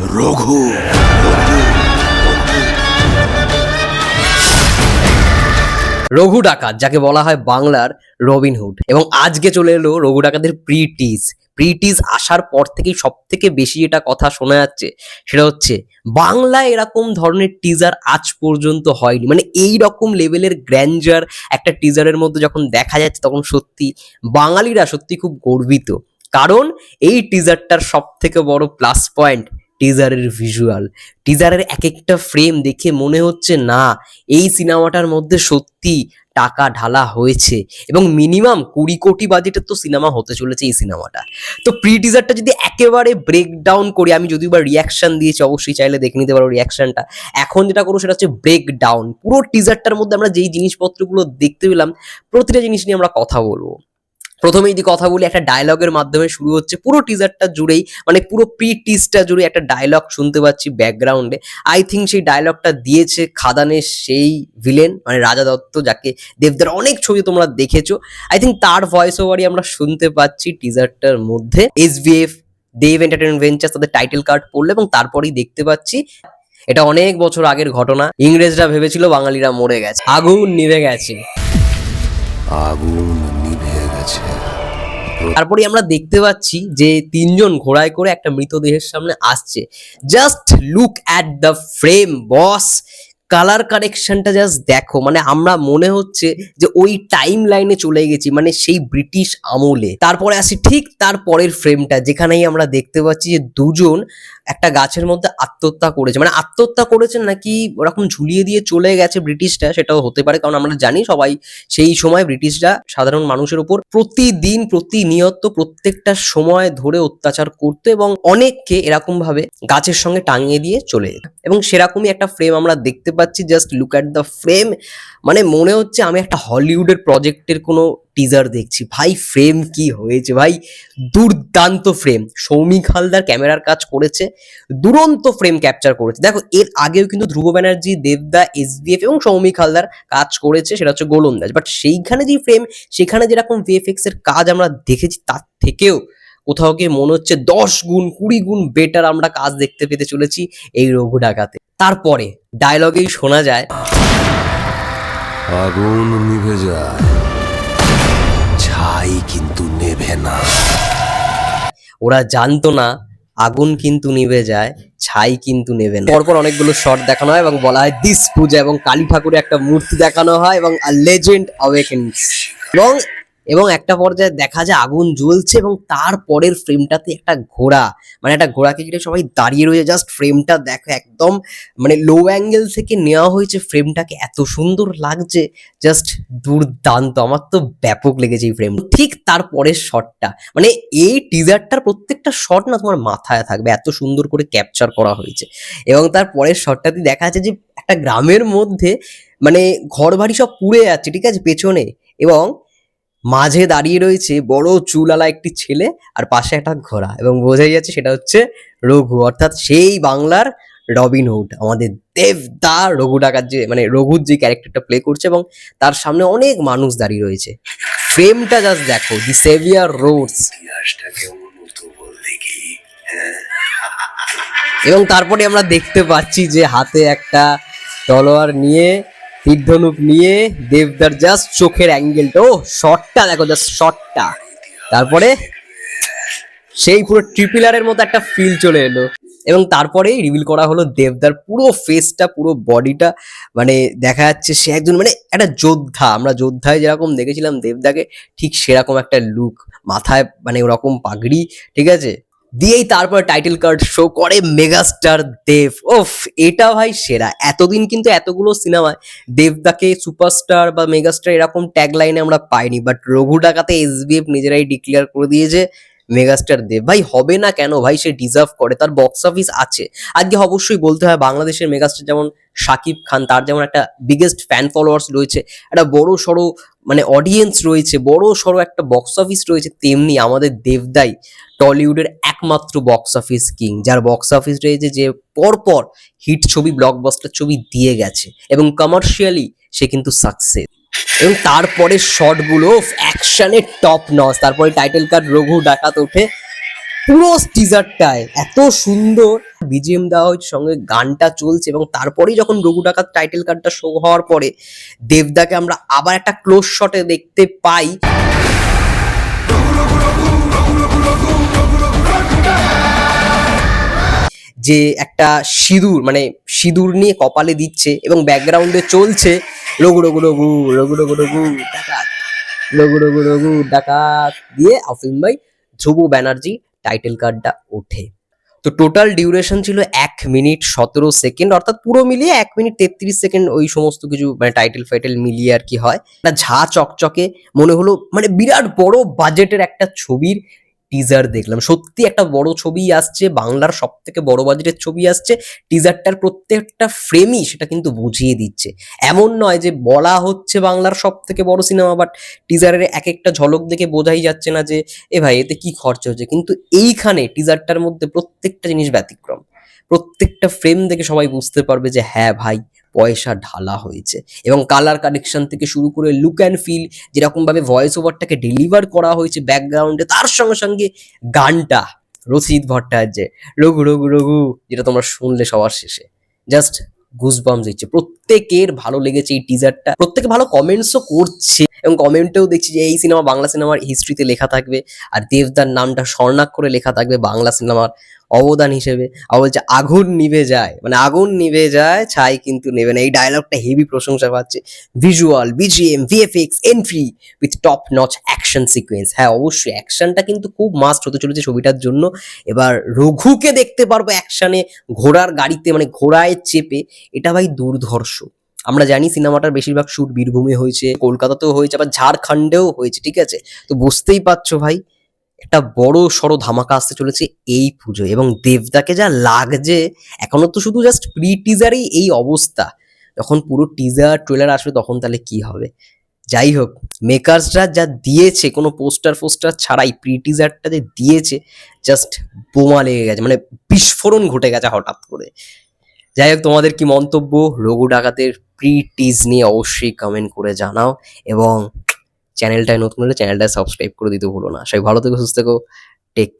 রঘু। রঘু ডাকাত, যাকে বলা হয় বাংলার রবিনহুড এবং আজকে চলে এলো রঘু ডাকাতের প্রি টিজ প্রি টিজ আসার পর থেকেই সব থেকে বেশি যেটা কথা শোনা যাচ্ছে, সেটা হচ্ছে, বাংলায় এরকম ধরনের টিজার আজ পর্যন্ত হয়নি। মানে এই রকম লেভেলের গ্র্যান্ডার একটা টিজারের মধ্যে যখন দেখা যাচ্ছে, তখন সত্যি বাঙালিরা সত্যি খুব গর্বিত। কারণ এই টিজারটার সব থেকে বড় প্লাস পয়েন্ট টিজারের ভিজুয়াল টিজারের এক একটা ফ্রেম দেখে মনে হচ্ছে, না, এই সিনেমাটার মধ্যে সত্যি টাকা ঢালা হয়েছে এবং মিনিমাম কুড়ি কোটি বাজেটের তো সিনেমা হতে চলেছে এই সিনেমাটা তো প্রি টিজারটা যদি একেবারে ব্রেকডাউন করি, আমি যদি বা রিয়াকশন দিয়েছি, অবশ্যই চাইলে দেখে নিতে পারো রিয়াকশনটা এখন যেটা করব সেটা হচ্ছে ব্রেকডাউন পুরো টিজারটার মধ্যে আমরা যেই জিনিসপত্রগুলো দেখতে পেলাম, প্রতিটা জিনিস নিয়ে আমরা কথা বলব। প্রথমে যদি কথা বলি, একটা ডায়লগের মাধ্যমে শুরু হচ্ছে। পুরো টিজারটা জুড়েই মানে পুরো প্রি টিজটা জুড়ে একটা ডায়লগ শুনতে পাচ্ছি ব্যাকগ্রাউন্ডে আই থিঙ্ক সেই ডায়লগটা দিয়েছে খাদানের সেই ভিলেন মানে রাজা দত্ত, যাকে দেবদার অনেক ছবি তোমরা দেখেছ। আই থিঙ্ক তার ভয়েস ওভারই আমরা শুনতে পাচ্ছি টিজারটার মধ্যে। S VF Dev entertainment ventures তাদের টাইটেল কার্ড পড়ল এবং তারপরেই দেখতে পাচ্ছি এটা অনেক বছর আগের ঘটনা। ইংরেজরা ভেবেছিল বাঙালিরা মরে গেছে। আগুন নিভে গেছে। আগুন তারপরে আমরা দেখতে পাচ্ছি যে তিনজন ঘোড়ায় করে একটা মৃতদেহের সামনে আসছে। Just look at the frame boss colour কারেকশনটা just দেখো। মানে আমরা মনে হচ্ছে যে ওই টাইম লাইনে চলে গেছি মানে সেই ব্রিটিশ আমলে। তারপরে আসি ঠিক তার পরের ফ্রেমটা যেখানেই আমরা দেখতে পাচ্ছি যে দুজন একটা গাছের মধ্যে আত্মহত্যা করেছে। মানে আত্মহত্যা করেছেন নাকি ওরকম ঝুলিয়ে দিয়ে চলে গেছে ব্রিটিশটা সেটাও হতে পারে। কারণ আমরা জানি সবাই সেই সময় ব্রিটিশরা সাধারণ মানুষের উপর প্রতিদিন প্রতিনিয়ত প্রত্যেকটা সময় ধরে অত্যাচার করতো এবং অনেককে এরকম ভাবে গাছের সঙ্গে টাঙিয়ে দিয়ে চলে এবং সেরকমই একটা ফ্রেম আমরা দেখতে পাচ্ছি just look at the frame মানে মনে হচ্ছে আমি একটা হলিউডের প্রজেক্টের কোনো টিজার দেখছি। ভাই ফ্রেম কি হয়েছে? ভাই, দুর্দান্ত ফ্রেম সৌমিক হালদার ক্যামেরার কাজ করেছে, দুরন্ত ফ্রেম ক্যাপচার করেছে। দেখো, এর আগেও কিন্তু ধ্রুব ব্যানার্জি দেবদা এসবিএফ এবং সৌমিক হালদার কাজ করেছে, সেটা হচ্ছে গোলন্দাজ। বাট সেইখানে যে ফ্রেম সেখানে যেরকম ভিএফএক্স এর কাজ আমরা দেখেছি, তার থেকেও কোথাও গিয়ে মনে হচ্ছে দশ গুণ কুড়ি গুণ বেটার আমরা কাজ দেখতে পেতে চলেছি এই রঘু ডাকাতে তারপরে ডায়লগেই শোনা যায়। আগুন নিভে যায়। ছাই কিন্তু নেভে না। ওরা জানতো না আগুন কিন্তু নিভে যায় ছাই কিন্তু নেবে না। পরপর অনেকগুলো শট দেখানো হয় এবং বলা হয় দিস পূজা এবং কালী ঠাকুরের একটা মূর্তি দেখানো হয় এবং লেজেন্ড অ্যাওয়েকেন্স এবং এবং একটা পর্যায়ে দেখা যায় আগুন জ্বলছে এবং তারপরের ফ্রেমটাতে একটা ঘোড়া। মানে একটা ঘোড়াকে ঘিরে সবাই দাঁড়িয়ে রয়েছে। জাস্ট ফ্রেমটা দেখো, একদম মানে লো অ্যাঙ্গেল থেকে নেওয়া হয়েছে ফ্রেমটাকে এত সুন্দর লাগছে জাস্ট দুর্দান্ত। আমার তো ব্যাপক লেগেছে এই ফ্রেম ঠিক তার পরের শটটা মানে এই টিজারটার প্রত্যেকটা শট না তোমার মাথায় থাকবে, এত সুন্দর করে ক্যাপচার করা হয়েছে। এবং তার পরের শটটাতে দেখা যাচ্ছে যে একটা গ্রামের মধ্যে মানে ঘর বাড়ি সব পুড়ে যাচ্ছে, ঠিক আছে? পেছনে। এবং মাঝে দাঁড়িয়ে রয়েছে বড় চুলালা একটি ছেলে আর পাশে একটা ঘোড়া এবং বোঝাই যাচ্ছে সেটা হচ্ছে রঘু, অর্থাৎ সেই বাংলার রবিনহুড আমাদের দেবদা রঘু ডাকার যে মানে রঘুর যে ক্যারেক্টারটা প্লে করছে এবং তার সামনে অনেক মানুষ দাঁড়িয়ে রয়েছে। ফ্রেমটা জাস্ট দেখো দি সেভিয়ার রোডস এবং তারপরে আমরা দেখতে পাচ্ছি যে হাতে একটা তলোয়ার নিয়ে তীর্ধনুক নিয়ে দেবদার জাস্ট চোখের অ্যাঙ্গেলটা ও শটটা দেখো জাস্ট শটটা তারপরে সেই পুরো ট্রিপিলারের মতো একটা ফিল চলে এলো। এবং তারপরেই রিভিল করা হলো দেবদার পুরো ফেসটা পুরো বডিটা মানে দেখা যাচ্ছে সে একজন মানে একটা যোদ্ধা। আমরা যোদ্ধায় যেরকম দেখেছিলাম দেবদাকে, ঠিক সেরকম একটা লুক মাথায় মানে ওরকম পাগড়ি, ঠিক আছে? দিয়েই তারপর টাইটেল কার্ড শো করে মেগাস্টার দেব। ওফ এটা ভাই সেরা। এতদিন কিন্তু এতগুলো সিনেমায় দেবদাকে সুপারস্টার বা মেগাস্টার এরকম ট্যাগ লাইনে আমরা পাইনি। বাট রঘু ডাকাতে এসবিএফ নিজেরাই ডিক্লেয়ার করে দিয়েছে মেগাস্টার দেব। ভাই, হবে না কেন? ভাই, সে ডিজার্ভ করে। তার বক্স অফিস আছে। আজকে অবশ্যই বলতে হয়, বাংলাদেশের মেগাস্টার যেমন শাকিব খান, তার যেমন একটা বিগেস্ট ফ্যান ফলোয়ার্স রয়েছে, একটা বড় সড়ো মানে অডিয়েন্স রয়েছে, বড় সড়ো একটা বক্স অফিস রয়েছে, তেমনি আমাদের দেবদাই টলিউডের একমাত্র বক্স অফিস কিং যার বক্স অফিস রয়েছে যে পরপর হিট ছবি ব্লকবাস্টার ছবি দিয়ে গেছে এবং কমার্শিয়ালি সে কিন্তু সাকসেস এবং তারপরে শটগুলো অ্যাকশনের টপ নস তারপরে টাইটেল কার্ড রঘু ডাকাত ওঠে। পুরো টিজারটায় এত সুন্দর। বিজিএম দেওয়া হয়েছে, সঙ্গে গানটা চলছে এবং তারপরেই যখন রঘু ডাকাত টাইটেল কার্ডটা শো হওয়ার পরে, দেবদাকে আমরা আবার একটা ক্লোজ শটে দেখতে পাই। যে একটা সিঁদুর মানে সিঁদুর নিয়ে কপালে দিচ্ছে এবং ব্যাকগ্রাউন্ডে চলছে, রঘু রঘু রঘু রঘু রঘু রঘু, ডাকাত, রঘু রঘু রঘু, ডাকাত দিয়ে আফিম ভাই ধ্রুব ব্যানার্জি টাইটেল কার্ডটা ওঠে। তো টোটাল ডিউরেশন ছিল এক মিনিট সতেরো সেকেন্ড অর্থাৎ পুরো মিলিয়ে এক মিনিট তেত্রিশ সেকেন্ড ওই সমস্ত কিছু মানে টাইটেল ফাইটেল মিলিয়ে আর কি হয়। একটা ঝা চকচকে মনে হলো মানে বিরাট বড় বাজেটের একটা ছবির টিজার দেখলাম। সত্যি একটা বড় ছবি আসছে, বাংলার সব থেকে বড় বাজেটের ছবি আসছে। টিজারটার প্রত্যেকটা ফ্রেমই সেটা কিন্তু বুঝিয়ে দিচ্ছে। এমন নয় যে বলা হচ্ছে বাংলার সব থেকে বড় সিনেমা বাট টিজারের এক একটা ঝলক দেখে বোঝাই যাচ্ছে না যে, এ ভাই, এতে কি খরচা হচ্ছে? কিন্তু এইখানে টিজারটার মধ্যে প্রত্যেকটা জিনিস ব্যতিক্রম। প্রত্যেকটা ফ্রেম দেখে সবাই বুঝতে পারবে যে হ্যাঁ ভাই পয়সা ঢালা হয়েছে। এবং কালার কানেকশন থেকে শুরু করে লুক অ্যান্ড ফিল যেরকম ভাবে ভয়েস ওভারটাকে ডেলিভার করা হয়েছে ব্যাকগ্রাউন্ডে তার সঙ্গে সঙ্গে গানটা, রচিত ভট্টাচার্যের রঘু রঘু রঘু, যেটা তোমরা শুনলে সবার শেষে। জাস্ট গুজবামস দিচ্ছে। প্রত্যেকের ভালো লেগেছে এই টিজারটা প্রত্যেকে ভালো কমেন্টসও করছে। এবং কমেন্টেও দেখছি যে এই সিনেমা বাংলা সিনেমার হিস্ট্রিতে লেখা থাকবে। আর দেবদার নামটা স্বর্ণাক্ষরে লেখা থাকবে বাংলা সিনেমার অবদান হিসেবে। আর বলছে, আগুন নিভে যায়। মানে আগুন নিভে যায়, ছাই কিন্তু নেবে না। এই ডায়লগটা হেভি প্রশংসা পাচ্ছে। Visual BGM VFX entry with top notch action sequence হ্যাঁ অবশ্যই অ্যাকশনটা কিন্তু খুব মাস্ট হতে চলেছে ছবিটার জন্য। এবার রঘুকে দেখতে পারব অ্যাকশনে ঘোড়ার গাড়িতে মানে ঘোড়ায় চেপে। এটা ভাই দুর্ধর্ষ। আমরা জানি সিনেমাটার বেশিরভাগ শুট বীরভূমে হয়েছে, কলকাতাতেও হয়েছে, আবার ঝাড়খণ্ডেও হয়েছে, ঠিক আছে? তো বুঝতেই পারছ ভাই। একটা বড় সড়ো ধামাকা আসতে চলেছে এই পুজো এবং দেবদাকে যা লাগছে, এখনও তো শুধু জাস্ট প্রি টিজারেই এই অবস্থা। যখন পুরো টিজার ট্রেলার আসবে তখন তাহলে কি হবে? যাই হোক মেকার্সরা যা দিয়েছে, কোনো পোস্টার ফোস্টার ছাড়াই প্রি টিজারটা যে দিয়েছে জাস্ট বোমা লেগে গেছে মানে বিস্ফোরণ ঘটে গেছে হঠাৎ করে। যাই হোক, তোমাদের কি মন্তব্য? রঘু ডাকাতের প্রি টিজ নিয়ে অবশ্যই কমেন্ট করে জানাও। এবং চ্যানেলটায় নতুন হলে চ্যানেলটা সাবস্ক্রাইব করে দিতে ভুলো না। সবাই ভালো থেকো, সুস্থ থেকো টেক কেয়ার